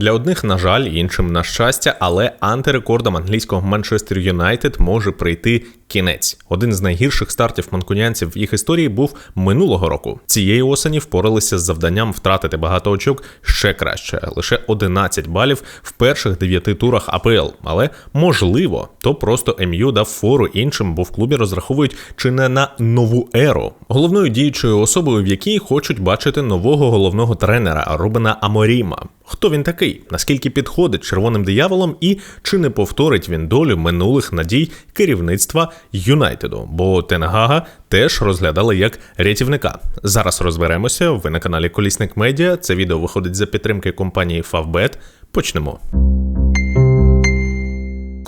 Для одних, на жаль, іншим на щастя, але антирекордом англійського Манчестер Юнайтед може прийти кінець. Один з найгірших стартів манкунянців в їх історії був минулого року. Цієї осені впоралися з завданням втратити багато очок ще краще, лише 11 балів в перших дев'яти турах АПЛ. Але можливо, то просто МЮ дав фору іншим, бо в клубі розраховують чи не на нову еру. Головною діючою особою, в якій хочуть бачити нового головного тренера Рубена Аморіма. Хто він такий? Наскільки підходить червоним дияволом, і чи не повторить він долю минулих надій керівництва Юнайтеду? Бо Тенгага теж розглядали як рятівника. Зараз розберемося. Ви на каналі Колісник Медіа. Це відео виходить за підтримки компанії Favbet. Почнемо.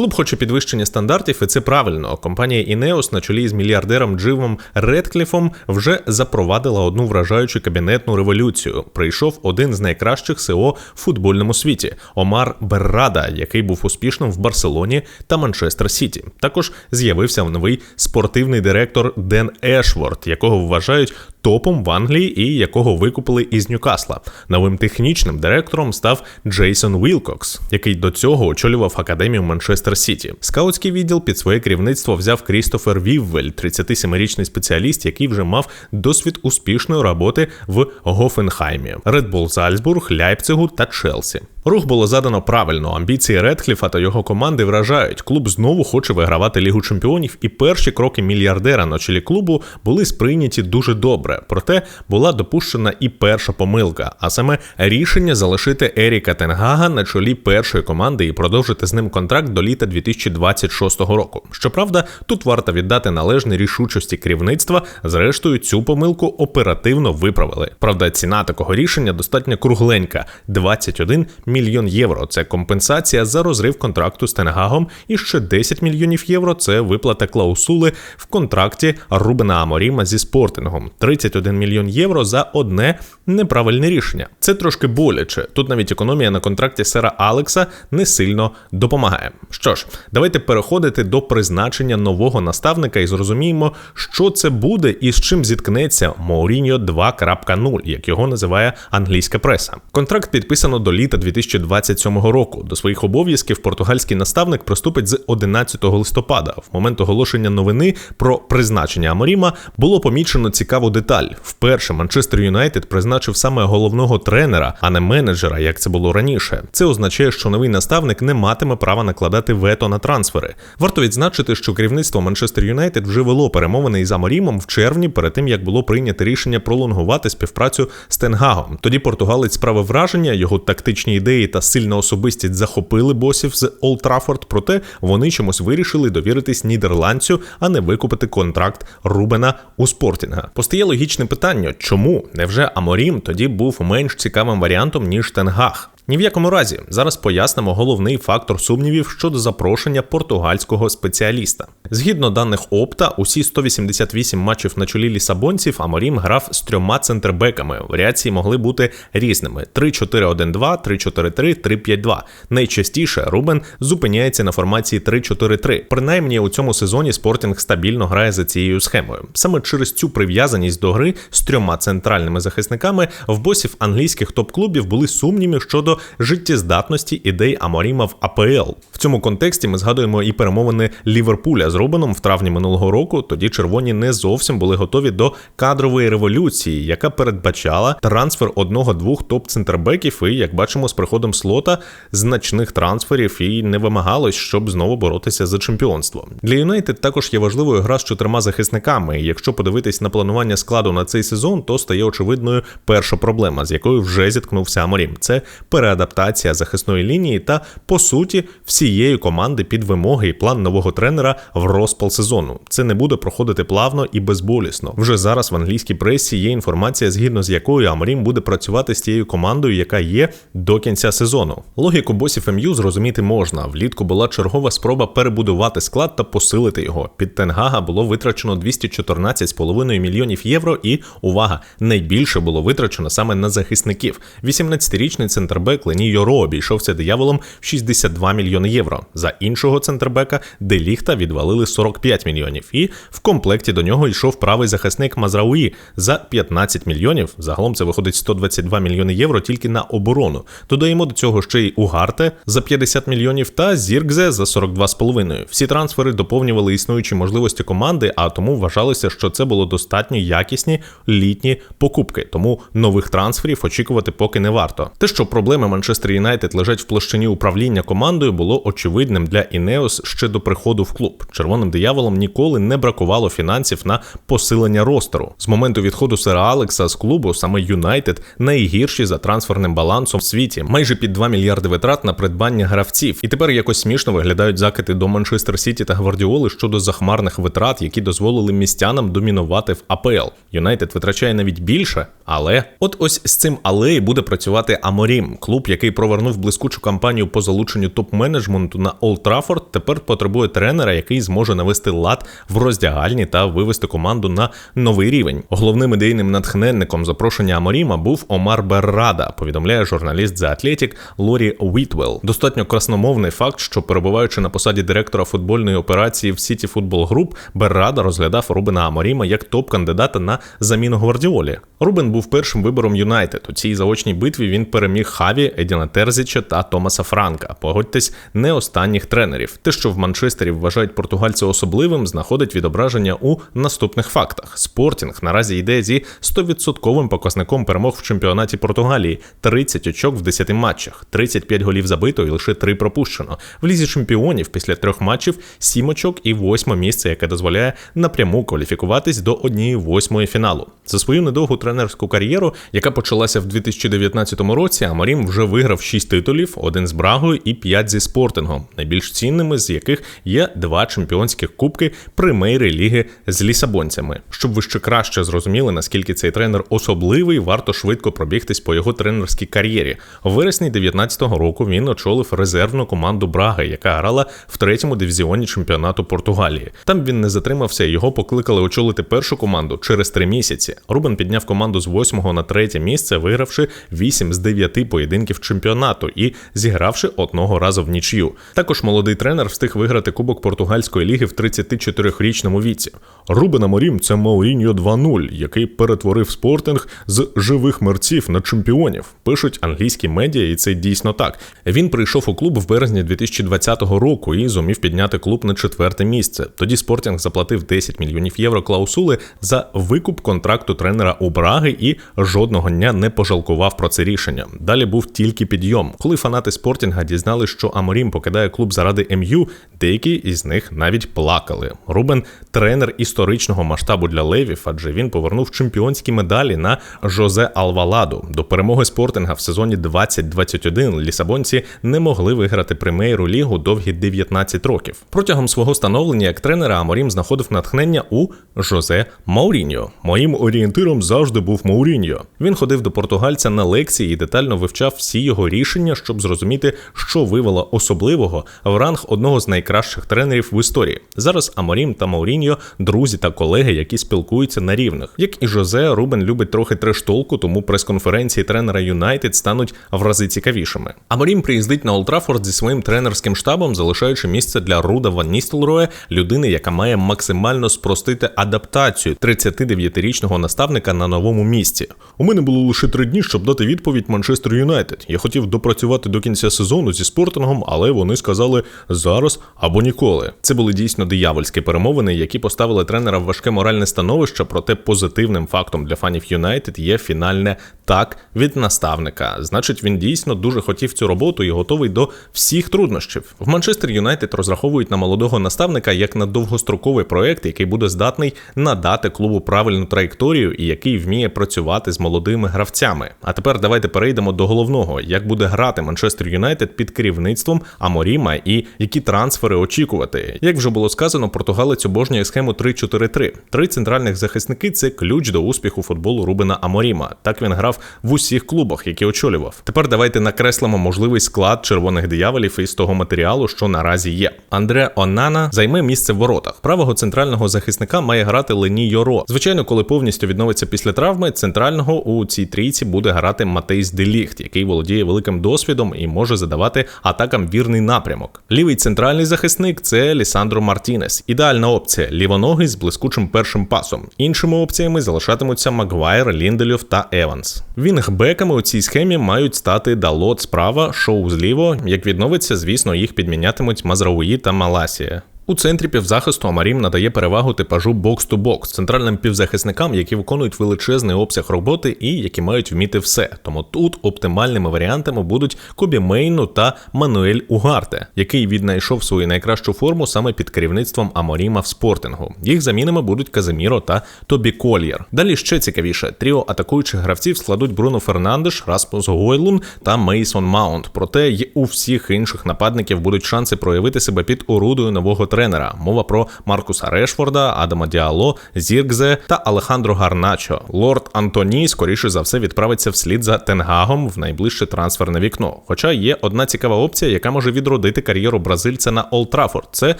Клуб хоче підвищення стандартів, і це правильно. Компанія Інеос на чолі з мільярдером Дживом Редкліфом вже запровадила одну вражаючу кабінетну революцію. Прийшов один з найкращих СЕО в футбольному світі Омар Беррада, який був успішним в Барселоні та Манчестер Сіті. Також з'явився новий спортивний директор Ден Ешворд, якого вважають топом в Англії і якого викупили із Ньюкасла. Новим технічним директором став Джейсон Вілкокс, який до цього очолював академію Манчестер Сіті. Скаутський відділ під своє керівництво взяв Крістофер Віввель, 37-річний спеціаліст, який вже мав досвід успішної роботи в Гофенхаймі, Редбул Зальцбург, Ляйпцигу та Челсі. Рух було задано правильно. Амбіції Редкліфа та його команди вражають. Клуб знову хоче вигравати Лігу чемпіонів, і перші кроки мільярдера на чолі клубу були сприйняті дуже добре. Проте була допущена і перша помилка, а саме рішення залишити Еріка Тенгага на чолі першої команди і продовжити з ним контракт до літа 2026 року. Щоправда, тут варто віддати належні рішучості керівництва. Зрештою, цю помилку оперативно виправили. Правда, ціна такого рішення достатньо кругленька 21 мільйон євро. Це компенсація за розрив контракту з Тенгагом, і ще 10 мільйонів євро це виплата клаусули в контракті Рубена Аморіма зі спортингом. 31 мільйон євро за одне неправильне рішення. Це трошки боляче. Тут навіть економія на контракті сера Алекса не сильно допомагає. Що ж, давайте переходити до призначення нового наставника і зрозуміємо, що це буде і з чим зіткнеться Мауріньо 2.0, як його називає англійська преса. Контракт підписано до літа 2027 року. До своїх обов'язків португальський наставник приступить з 11 листопада. В момент оголошення новини про призначення Аморіма було помічено цікаву деталь. Вперше Манчестер Юнайтед призначив саме головного тренера, а не менеджера, як це було раніше. Це означає, що новий наставник не матиме права накладати вето на трансфери. Варто відзначити, що керівництво Манчестер Юнайтед вже вело перемовини із Аморімом в червні, перед тим як було прийнято рішення пролонгувати співпрацю з Тенгагом. Тоді португалець справив враження, його тактичні ідеї та сильна особистість захопили босів з Олд Траффорд, проте вони чомусь вирішили довіритись нідерландцю, а не викупити контракт Рубена у Спортінга. Постає логічне питання, чому невже Аморім тоді був менш цікавим варіантом ніж Тенгах? Ні в якому разі зараз пояснимо головний фактор сумнівів щодо запрошення португальського спеціаліста. Згідно даних Опта, усі 188 матчів на чолі лісабонців Аморім грав з трьома центрбеками. Варіації могли бути різними: 3-4-1-2, 3-4-3, 3-5-2. Найчастіше Рубен зупиняється на формації 3-4-3. Принаймні у цьому сезоні Спортінг стабільно грає за цією схемою. Саме через цю прив'язаність до гри з трьома центральними захисниками в босів англійських топ-клубів були сумніви щодо життєздатності ідей Аморіма в АПЛ. В цьому контексті ми згадуємо і перемовини Ліверпуля з Робином в травні минулого року. Тоді червоні не зовсім були готові до кадрової революції, яка передбачала трансфер одного-двох топ-центрбеків. І як бачимо, з приходом слота значних трансферів і не вимагалось, щоб знову боротися за чемпіонство. Для Юнайтед також є важливою гра з чотирма захисниками. Якщо подивитись на планування складу на цей сезон, то стає очевидною перша проблема, з якою вже зіткнувся Аморім. Це переадаптація захисної лінії та, по суті, всієї команди під вимоги і план нового тренера в розпал сезону. Це не буде проходити плавно і безболісно. Вже зараз в англійській пресі є інформація, згідно з якою Амрім буде працювати з тією командою, яка є до кінця сезону. Логіку босів МЮ зрозуміти можна. Влітку була чергова спроба перебудувати склад та посилити його. Під Тенгага було витрачено 214,5 мільйонів євро, і увага найбільше було витрачено саме на захисників. 18-річний центрбек центрбек Лені Йоро обійшовся дияволом в 62 мільйони євро. За іншого центрбека Деліхта відвалили 45 мільйонів. І в комплекті до нього йшов правий захисник Мазрауї за 15 мільйонів. Загалом це виходить 122 мільйони євро тільки на оборону. Додаємо до цього ще й Угарте за 50 мільйонів та Зіркзе за 42,5. Всі трансфери доповнювали існуючі можливості команди, а тому вважалося, що це було достатньо якісні літні покупки. Тому нових трансферів очікувати поки не варто. Те, що проблеми Манчестер Юнайтед лежать в площині управління командою, було очевидним для Інеос ще до приходу в клуб. Червоним дияволом ніколи не бракувало фінансів на посилення ростеру. З моменту відходу сера Алекса з клубу саме Юнайтед найгірші за трансферним балансом в світі, майже під 2 мільярди витрат на придбання гравців. І тепер якось смішно виглядають закити до Манчестер Сіті та Гвардіоли щодо захмарних витрат, які дозволили містянам домінувати в АПЛ. Юнайтед витрачає навіть більше, але от ось з цим але і буде працювати Аморім, клуб, який провернув блискучу кампанію по залученню топ-менеджменту на Олд Траффорд, тепер потребує тренера, який зможе навести лад в роздягальні та вивести команду на новий рівень. Головним ідейним натхненником запрошення Аморіма був Омар Беррада, повідомляє журналіст The Athletic Лорі Уітвелл. Достатньо красномовний факт, що перебуваючи на посаді директора футбольної операції в City Football Group, Беррада розглядав Рубена Аморіма як топ-кандидата на заміну Гвардіолі. Рубен був першим вибором Юнайтед. У цій заочній битві він переміг Хаві, Едіна Терзіча та Томаса Франка. Погодьтесь, не останніх тренерів. Те, що в Манчестері вважають португальця особливим, знаходить відображення у наступних фактах. Спортінг наразі йде зі 100% показником перемог в чемпіонаті Португалії, 30 очок в 10 матчах, 35 голів забито і лише 3 пропущено. В лізі чемпіонів після трьох матчів 7 очок і 8 місце, яке дозволяє напряму кваліфікуватись до однієї восьмої фіналу. За свою недовгу тренерську кар'єру, яка почалася в 2019 році, Амарім вже виграв 6 титулів, один з Брагою і 5 зі спортингом, найбільш цінними з яких є два чемпіонських кубки премейри ліги з лісабонцями. Щоб ви ще краще зрозуміли, наскільки цей тренер особливий, варто швидко пробігтись по його тренерській кар'єрі. У вересні 2019 року він очолив резервну команду Браги, яка грала в третьому дивізіоні чемпіонату Португалії. Там він не затримався, його покликали очолити першу команду через три місяці. Рубен підняв команду з 8 на третє місце, вигравши 8 з 9 поєдинків чемпіонату і зігравши одного разу в нічю. Також молодий тренер встиг виграти Кубок Португальської ліги в 34-річному віці. Рубен Аморім – це Мауріньо 2.0, який перетворив спортинг з живих мерців на чемпіонів. Пишуть англійські медіа, і це дійсно так. Він прийшов у клуб в березні 2020 року і зумів підняти клуб на четверте місце. Тоді спортинг заплатив 10 мільйонів євро клаусули за викуп контракту тренера у Браги і жодного дня не пожалкував про це рішення. Далі був тільки підйом. Коли фанати спортінга дізнали, що Аморім покидає клуб заради МЮ, деякі із них навіть плакали. Рубен тренер історичного масштабу для левів, адже він повернув чемпіонські медалі на Жозе Алваладу. До перемоги спортинга в сезоні 2021 лісабонці не могли виграти прем'єру лігу довгі 19 років. Протягом свого становлення як тренера Аморім знаходив натхнення у Жозе Мауріньо. Моїм орієнтиром завжди був Мауріньо. Він ходив до португальця на лекції і детально вивчав всі його рішення, щоб зрозуміти, що вивело особливого в ранг одного з найкращих тренерів в історії. Зараз Аморім та Мауріньо друзі та колеги, які спілкуються на рівних. Як і Жозе, Рубен любить трохи трештолку, тому прес-конференції тренера Юнайтед стануть в рази цікавішими. Аморім приїздить на Олтрафорд зі своїм тренерським штабом, залишаючи місце для Руда Ван Ністелроя, людини, яка має максимально спростити адаптацію 39-річного наставника на новому місці. У мене було лише три дні, щоб дати відповідь Манчестер Юнайтед. Я хотів допрацювати до кінця сезону зі спортингом, але вони сказали зараз або ніколи. Це були дійсно диявольські перемовини, які поставили тренера важке моральне становище. Проте позитивним фактом для фанів Юнайтед є фінальне так від наставника. Значить, він дійсно дуже хотів цю роботу і готовий до всіх труднощів. В Манчестер Юнайтед розраховують на молодого наставника як на довгостроковий проект, який буде здатний надати клубу правильну траєкторію і який вміє працювати з молодими гравцями. А тепер давайте перейдемо до головного: як буде грати Манчестер Юнайтед під керівництвом Аморіма і які трансфери очікувати. Як вже було сказано, португалець обожнює схему 3-4-3. Три центральних захисники це ключ до успіху футболу Рубена Аморіма. Так він грав в усіх клубах, які очолював. Тепер давайте накреслимо можливий склад червоних дияволів із того матеріалу, що наразі є. Андре Онана займе місце в воротах. Правого центрального захисника має грати Лені Йоро. Звичайно, коли повністю відновиться після травми, центрального у цій трійці буде грати Матейс Деліхт, який володіє великим досвідом і може задавати атакам вірний напрямок. Лівий центральний захисник це Лісандро Мартінес. Ідеальна опція лівоногий з блискучим першим пасом. Іншими опціями залишатимуться Магуайр, Ліндельов та Еванс. Вінгбеками у цій схемі мають стати Далот справа, шоу зліво. Як відновиться, звісно, їх підмінятимуть Мазрауї та Маласія. У центрі півзахисту Амарім надає перевагу типажу бокс-ту-бокс центральним півзахисникам, які виконують величезний обсяг роботи і які мають вміти все. Тому тут оптимальними варіантами будуть Кобі Мейну та Мануель Угарте, який віднайшов свою найкращу форму саме під керівництвом Аморіма в спортингу. Їх замінами будуть Казиміро та Тобі Кольєр. Далі ще цікавіше: тріо атакуючих гравців складуть Бруно Фернандеш, Распус Гойлун та Мейсон Маунт. Проте й у всіх інших нападників будуть шанси проявити себе під орудою нового тренера тренера. Мова про Маркуса Решфорда, Адама Діало, Зіргзе та Алехандро Гарначо. Лорд Антоні, скоріше за все, відправиться вслід за Тенгагом в найближче трансферне вікно. Хоча є одна цікава опція, яка може відродити кар'єру бразильця на Олд Траффорд. Це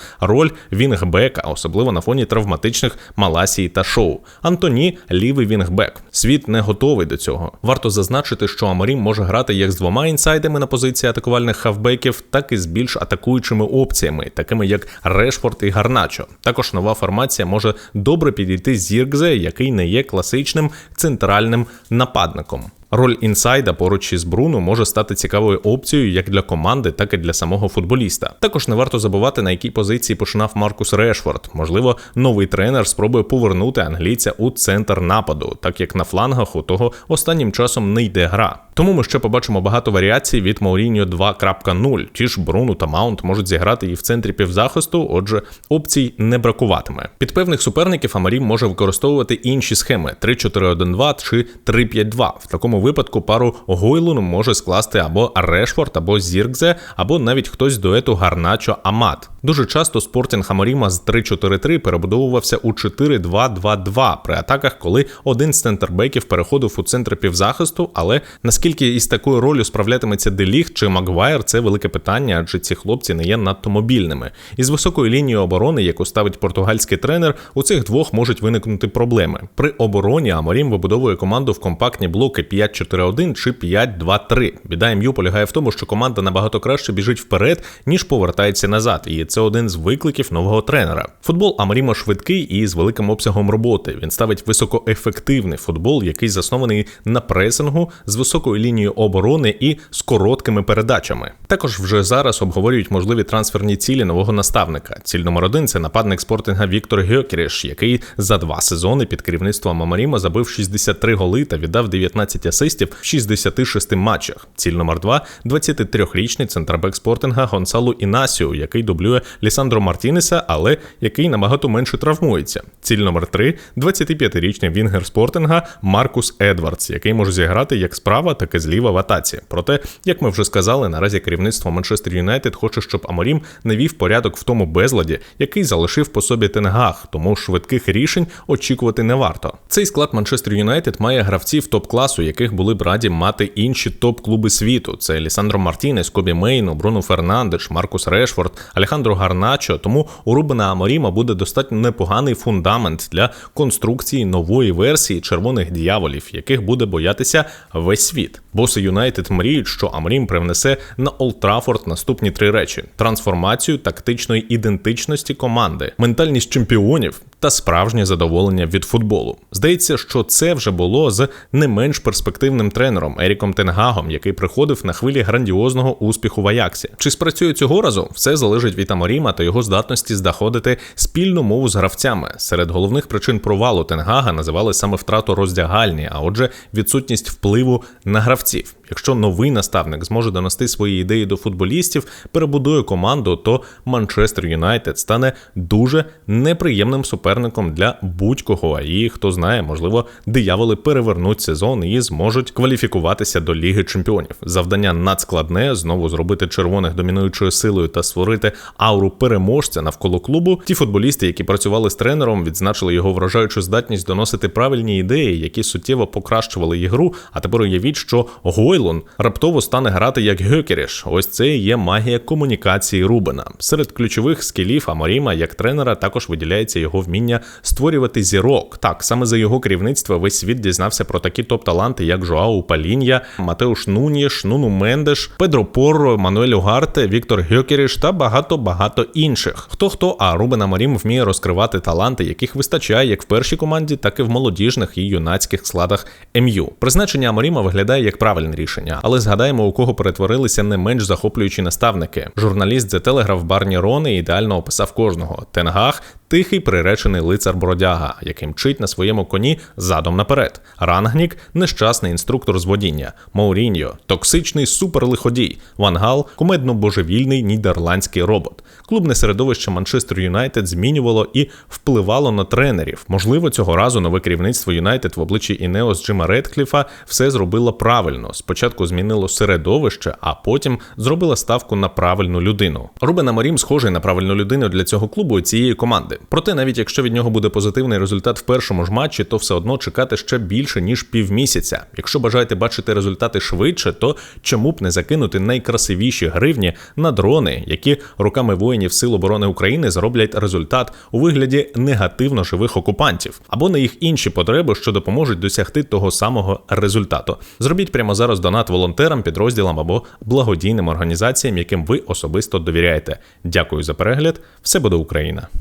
роль Вінгбека, особливо на фоні травматичних Маласії та шоу. Антоні лівий Вінгбек. Світ не готовий до цього. Варто зазначити, що Аморім може грати як з двома інсайдами на позиції атакувальних хавбеків, так і з більш атакуючими опціями, такими як Решфорд Решфорд і Гарначо. Також нова формація може добре підійти Зіркзе, який не є класичним центральним нападником. Роль інсайда поруч із Бруно може стати цікавою опцією як для команди, так і для самого футболіста. Також не варто забувати, на якій позиції починав Маркус Решфорд. Можливо, новий тренер спробує повернути англійця у центр нападу, так як на флангах у того останнім часом не йде гра. Тому ми ще побачимо багато варіацій від Мауріньо 2.0. Ті ж Бруну та Маунт можуть зіграти і в центрі півзахисту, отже, опцій не бракуватиме. Під певних суперників Амарім може використовувати інші схеми: 3-4-1-2 чи 3-5-2. В такому випадку пару Гойлун може скласти або Решфорд, або Зіркзе, або навіть хтось з дуету Гарначо Амат. Дуже часто спортінг Амаріма з 3-4-3 перебудовувався у 4-2-2-2 при атаках, коли один з центрбеків переходив у центр півзахисту, але наскільки із такою ролью справлятиметься Деліг чи Магуайр, це велике питання, адже ці хлопці не є надто мобільними. Із високою лінією оборони, яку ставить португальський тренер, у цих двох можуть виникнути проблеми. При обороні Амарім вибудовує команду в компактні блоки 5-4-1 чи 5-2-3. Біда МЮ полягає в тому, що команда набагато краще біжить вперед, ніж повертається назад. І це один з викликів нового тренера. Футбол Амаріма швидкий і з великим обсягом роботи. Він ставить високоефективний футбол, який заснований на пресингу з високою лінією оборони і з короткими передачами. Також вже зараз обговорюють можливі трансферні цілі нового наставника. Ціль номер один це нападник спортинга Віктор Гьокеріш, який за два сезони під керівництвом Амаріма забив 63 голи та віддав 19 асистів в 66 матчах. Ціль номер два – 23-річний центрбек спортинга Гонсалу Інасіо, який дублює Лісандро Мартінеса, але який набагато менше травмується. Ціль номер 3 – 25-річний Вінгер Спортинга Маркус Едвардс, який може зіграти як справа, так і зліва в атаці. Проте, як ми вже сказали, наразі керівництво Манчестер Юнайтед хоче, щоб Аморім навів порядок в тому безладі, який залишив по собі Тенгах, тому швидких рішень очікувати не варто. Цей склад Манчестер Юнайтед має гравців топ-класу, яких були б раді мати інші топ-клуби світу. Це Лісандро Мартінес, Кобі Мейну, Бруно Фернандеш, Маркус Решфорд, Алехандро Гарначо, тому у Рубена Аморіма буде достатньо непоганий фундамент для конструкції нової версії червоних діяволів, яких буде боятися весь світ. Боси Юнайтед мріють, що Аморім привнесе на Олд Траффорд наступні три речі: трансформацію тактичної ідентичності команди, ментальність чемпіонів та справжнє задоволення від футболу. Здається, що це вже було з не менш перспективним тренером Еріком Тенгагом, який приходив на хвилі грандіозного успіху в Аяксі. Чи спрацює цього разу? Все залежить від Аморіма та його здатності знаходити спільну мову з гравцями. Серед головних причин провалу Тенгага називали саме втрату роздягальні, а отже, відсутність впливу на гравців. Якщо новий наставник зможе донести свої ідеї до футболістів, перебудує команду, то Манчестер Юнайтед стане дуже неприємним суперником для будь-кого. І хто знає, можливо, дияволи перевернуть сезон і зможуть кваліфікуватися до Ліги Чемпіонів. Завдання надскладне знову зробити червоних домінуючою силою та створити ауру переможця навколо клубу. Ті футболісти, які працювали з тренером, відзначили його вражаючу здатність доносити правильні ідеї, які суттєво покращували ігру. А тепер уявіть, що Гойл Хойлун раптово стане грати як Гьокеріш. Ось це і є магія комунікації Рубена. Серед ключових скілів Аморіма як тренера також виділяється його вміння створювати зірок. Так, саме за його керівництва весь світ дізнався про такі топ-таланти, як Жоау Палінья, Матеуш Нуніш, Нуну Мендеш, Педро Порро, Мануель Угарте, Віктор Гьокеріш та багато багато інших. Хто хто, а Рубен Аморім вміє розкривати таланти, яких вистачає як в першій команді, так і в молодіжних і юнацьких складах МЮ. Призначення Аморіма виглядає як правильне рішення, але згадаємо, у кого перетворилися не менш захоплюючі наставники. Журналіст The Telegraph Барні Рони ідеально описав кожного. Тенгах тихий приречений лицар бродяга, який мчить на своєму коні задом наперед. Рангнік нещасний інструктор з водіння. Мауріньо токсичний суперлиходій. Вангал кумедно божевільний нідерландський робот. Клубне середовище Манчестер Юнайтед змінювало і впливало на тренерів. Можливо, цього разу нове керівництво Юнайтед в обличчі Інеос Джима Редкліфа все зробило правильно. Спочатку змінило середовище, а потім зробила ставку на правильну людину. Рубен Аморім схожий на правильну людину для цього клубу і цієї команди. Проте, навіть якщо від нього буде позитивний результат в першому ж матчі, то все одно чекати ще більше ніж півмісяця. Якщо бажаєте бачити результати швидше, то чому б не закинути найкрасивіші гривні на дрони, які руками воїнів Сил оборони України зроблять результат у вигляді негативно живих окупантів, або на їх інші потреби, що допоможуть досягти того самого результату. Зробіть прямо зараз донат волонтерам, підрозділам або благодійним організаціям, яким ви особисто довіряєте. Дякую за перегляд. Все буде Україна.